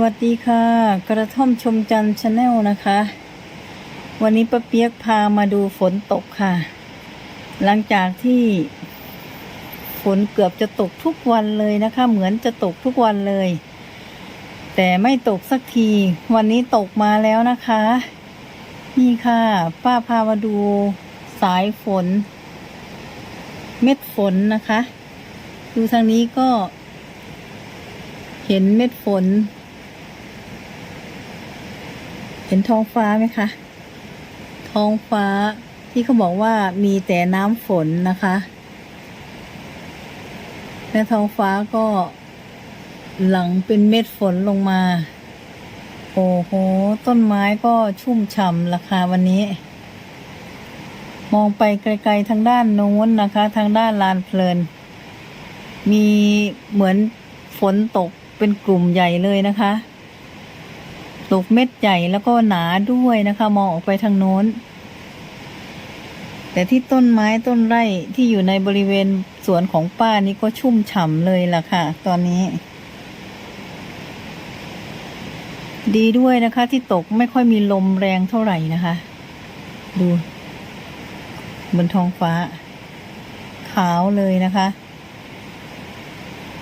วัสดีค่ะ กระท่อมชมจันทร์ชาแนลนะคะ วันนี้ป้าเปียกพามาดูฝนตกค่ะ หลังจากที่ฝนเกือบจะตกทุกวันเลยนะคะ เหมือนจะตกทุกวันเลย แต่ไม่ตกสักที วันนี้ตกมาแล้วนะคะ นี่ค่ะ ป้าพามาดูสายฝน เม็ดฝนนะคะ ดูทางนี้ก็เห็นเม็ดฝน ห็นท้องฟ้าไหมคะ ท้องฟ้าที่เขาบอกว่ามีแต่น้ำฝนนะคะ และท้องฟ้าก็หลังเป็นเม็ดฝนลงมา โอ้โห ต้นไม้ก็ชุ่มฉ่ำราคาวันนี้ มองไปไกลๆทางด้านโน้นนะคะ ทางด้านลานเพลิน มีเหมือนฝนตกเป็นกลุ่มใหญ่เลยนะคะ ตกเม็ดใหญ่แล้วก็หนาด้วยนะคะ มองออกไปทางโน้น แต่ที่ต้นไม้ต้นไร่ที่อยู่ในบริเวณสวนของป้านี่ก็ชุ่มฉ่ำเลยล่ะค่ะ ตอนนี้ ดีด้วยนะคะ ที่ตกไม่ค่อยมีลมแรงเท่าไหร่นะคะ ดู บนท้องฟ้า ขาวเลยนะคะ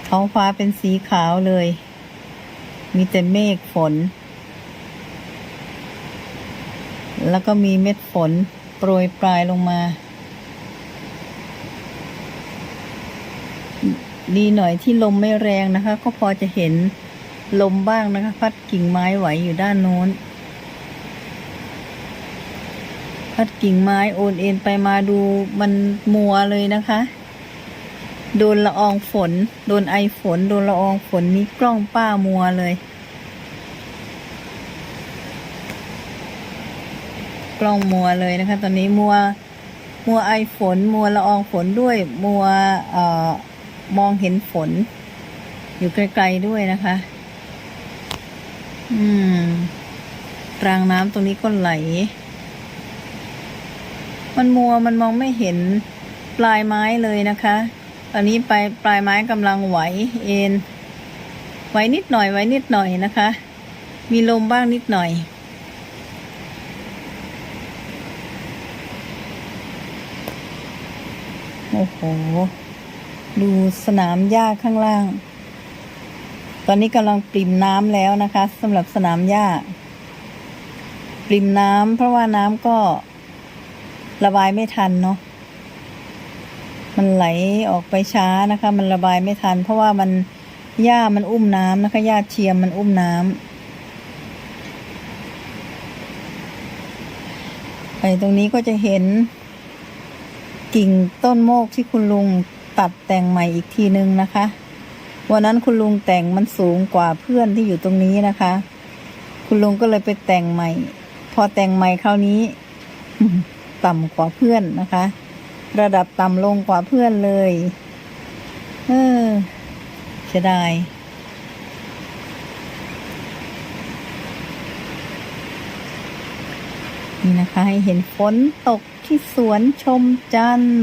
ท้องฟ้าเป็นสีขาวเลย มีแต่เมฆฝน แล้วก็มีเม็ดฝนโปรยปลายลงมา ดีหน่อยที่ลมไม่แรงนะคะ ก็พอจะเห็นลมบ้างนะคะ พัดกิ่งไม้ไหวอยู่ด้านโน้น พัดกิ่งไม้โอนเอ็นไปมาดูมันมัวเลยนะคะ โดนละอองฝน โดนไอฝน โดนละอองฝนนี้กล้องป้ามัวเลย กล้องมัวเลยนะคะ ตอนนี้มัวมัวไอฝน มัวละอองฝนด้วย มัวเอ่อมองเห็นฝน อยู่ไกลๆด้วยนะคะ อืมรางน้ำตรงนี้ก็ไหล มันมัวมันมองไม่เห็นปลายไม้เลยนะคะ ตอนนี้ปลายปลายไม้กำลังไหวเอ็นไหวนิดหน่อยไหวนิดหน่อยนะคะ มีลมบ้างนิดหน่อย โอ้โห ดูสนามหญ้าข้างล่าง ตอนนี้กำลังปริมน้ำแล้วนะคะสำหรับสนามหญ้าปริมน้ำเพราะว่าน้ำก็ระบายไม่ทันเนาะมันไหลออกไปช้านะคะ มันระบายไม่ทัน เพราะว่ามันหญ้ามันอุ้มน้ำนะคะหญ้าเทียมมันอุ้มน้ำไปตรงนี้ก็จะเห็น กิ่งต้นโมกที่คุณลุงตัดแต่งใหม่อีกทีนึงนะคะ วันนั้นคุณลุงแต่งมันสูงกว่าเพื่อนที่อยู่ตรงนี้นะคะ คุณลุงก็เลยไปแต่งใหม่ พอแต่งใหม่คราวนี้ต่ำกว่าเพื่อนนะคะ ระดับต่ำลงกว่าเพื่อนเลย เออเสียดายนี่นะคะให้เห็นฝนตก ที่สวนชมจันทร์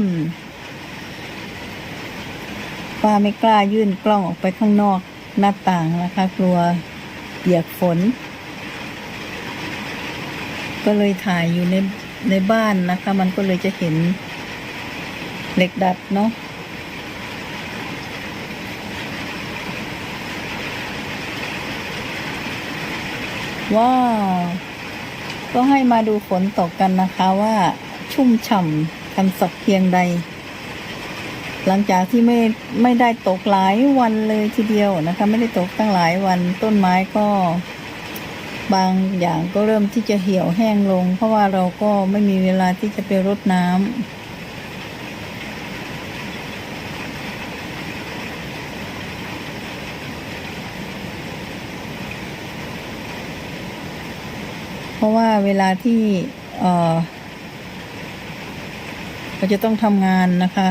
ป้าไม่กล้ายื่นกล้องออกไปข้างนอกหน้าต่างนะคะกลัวเปียกฝน ก็เลยถ่ายอยู่ในในบ้านนะคะ มันก็เลยจะเห็นเหล็กดัดเนาะว้าว ก็ให้มาดูฝนตกกันนะคะว่า ชุ่มฉ่ำกันสักเพียงใด หลังจากที่ไม่ไม่ได้ตกหลายวันเลยทีเดียวนะคะ ไม่ได้ตกตั้งหลายวันต้นไม้ก็ บางอย่างก็เริ่มที่จะเหี่ยวแห้งลง เพราะว่าเราก็ไม่มีเวลาที่จะไปรดน้ำเพราะว่าเวลาที่ เราจะต้องทำงานนะคะ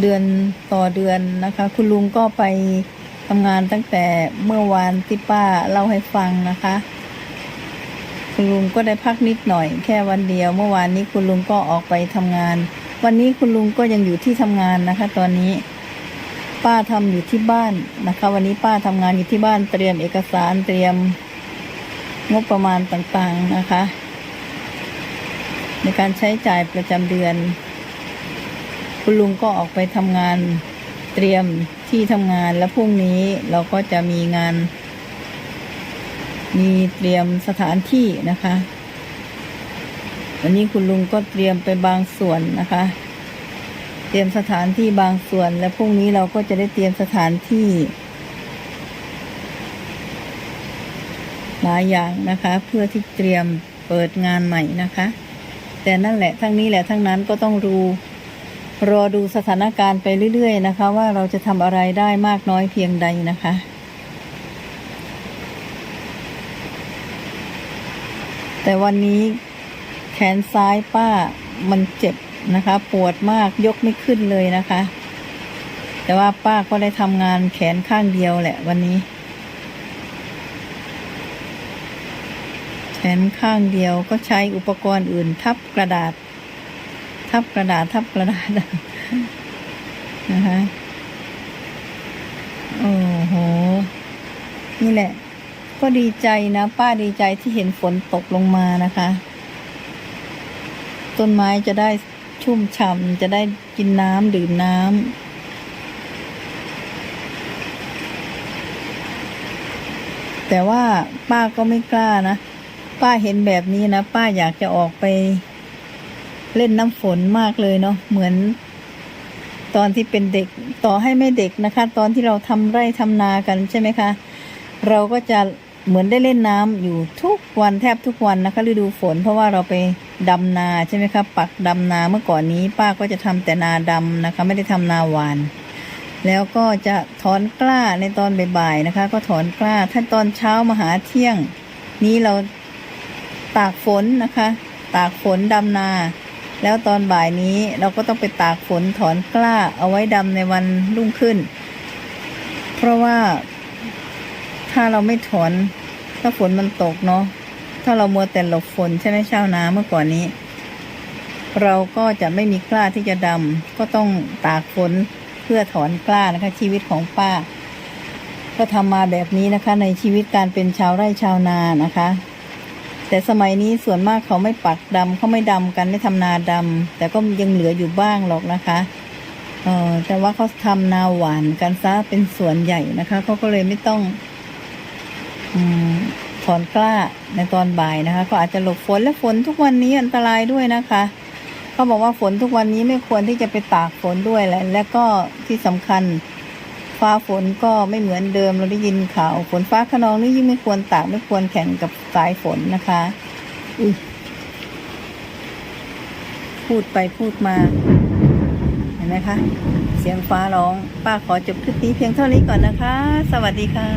เดือนต่อเดือนนะคะ คุณลุงก็ไปทำงานตั้งแต่เมื่อวานที่ป้าเล่าให้ฟังนะคะ คุณลุงก็ได้พักนิดหน่อย แค่วันเดียว เมื่อวานนี้คุณลุงก็ออกไปทำงาน วันนี้คุณลุงก็ยังอยู่ที่ทำงานนะคะ ตอนนี้ป้าทำอยู่ที่บ้านนะคะ วันนี้ป้าทำงานอยู่ที่บ้านเตรียมเอกสารเตรียมงบประมาณต่างๆนะคะ ในการใช้จ่ายประจำเดือน คุณลุงก็ออกไปทำงานเตรียมที่ทำงานแล้วพรุ่งนี้เราก็จะมีงาน มีเตรียมสถานที่นะคะวันนี้คุณลุงก็เตรียมไปบางส่วนนะคะ เตรียมสถานที่บางส่วนและพรุ่งนี้เราก็จะได้เตรียมสถานที่หลายอย่างนะคะ เพื่อที่เตรียมเปิดงานใหม่นะคะ แต่นั่นแหละทั้งนี้แหละทั้งนั้นก็ต้องดูรอดูสถานการณ์ไปเรื่อย ๆ นะคะ ว่าเราจะทำอะไรได้มากน้อยเพียงใดนะคะ แต่วันนี้แขนซ้ายป้ามันเจ็บนะคะ ปวดมากยกไม่ขึ้นเลยนะคะ แต่ว่าป้าก็ได้ทำงานแขนข้างเดียวแหละวันนี้ แขนข้างเดียวก็ใช้อุปกรณ์อื่น ทับกระดาษ ทับกระดาษทับกระดาษนะคะโอ้โห นี่แหละ ก็ดีใจนะ ป้าดีใจที่เห็นฝนตกลงมานะคะ ต้นไม้จะได้ชุ่มฉ่ำจะได้กินน้ำดื่มน้ำแต่ว่าป้าก็ไม่กล้านะ ป้าเห็นแบบนี้นะ ป้าอยากจะออกไป เล่นน้ำฝนมากเลยเนาะเหมือน ตอนที่เป็นเด็กต่อให้ไม่เด็กนะคะ ตอนที่เราทำไร่ทำนากันใช่ไหมคะ เราก็จะเหมือนได้เล่นน้ำอยู่ทุกวันแทบทุกวันนะคะฤดูฝน เพราะว่าเราไปดำนาใช่ไหมคะปักดำนาเมื่อก่อนนี้ ป้าก็จะทำแต่นาดำนะคะ ไม่ได้ทำนาหวานแล้วก็จะถอนกล้าในตอนบ่ายๆนะคะ ก็ถอนกล้า ถ้าตอนเช้ามาหาเที่ยง นี้เรา ตากฝนนะคะ ตากฝนดำนา แล้วตอนบ่ายนี้เราก็ต้องไปตากฝนถอนกล้าเอาไว้ดำในวันรุ่งขึ้น เพราะว่าถ้าเราไม่ถอน ถ้าฝนมันตกเนาะถ้าเรามัวแต่หลบฝนใช่ไหมชาวนาเมื่อก่อนนี้ เราก็จะไม่มีกล้าที่จะดำก็ต้องตากฝนเพื่อถอนกล้านะคะ ชีวิตของป้า ก็ทำมาแบบนี้นะคะ ในชีวิตการเป็นชาวไร่ชาวนานะคะ แต่สมัยนี้ส่วนมากเขาไม่ปักดำเขาไม่ดำกันไม่ทำนาดำแต่ก็ยังเหลืออยู่บ้างหรอกนะคะเออแต่ว่าเขาทำนาหวานกันซะเป็นส่วนใหญ่นะคะเขาก็เลยไม่ต้องอถอนกล้าในตอนบ่ายนะคะก็อาจจะหลบฝนและฝนทุกวันนี้อันตรายด้วยนะคะเขาบอกว่าฝนทุกวันนี้ไม่ควรที่จะไปตากฝนด้วยและและก็ที่สำคัญ ฟ้าฝนก็ไม่เหมือนเดิมเราได้ยินข่าวฝนฟ้าขนองนี่ยิ่งไม่ควรตากไม่ควรแข่งกับสายฝนนะคะอุ๊ยพูดไปพูดมา เห็นไหมคะ เสียงฟ้าร้อง ป้าขอจบคลิปนี้เพียงเท่านี้ก่อนนะคะ สวัสดีค่ะ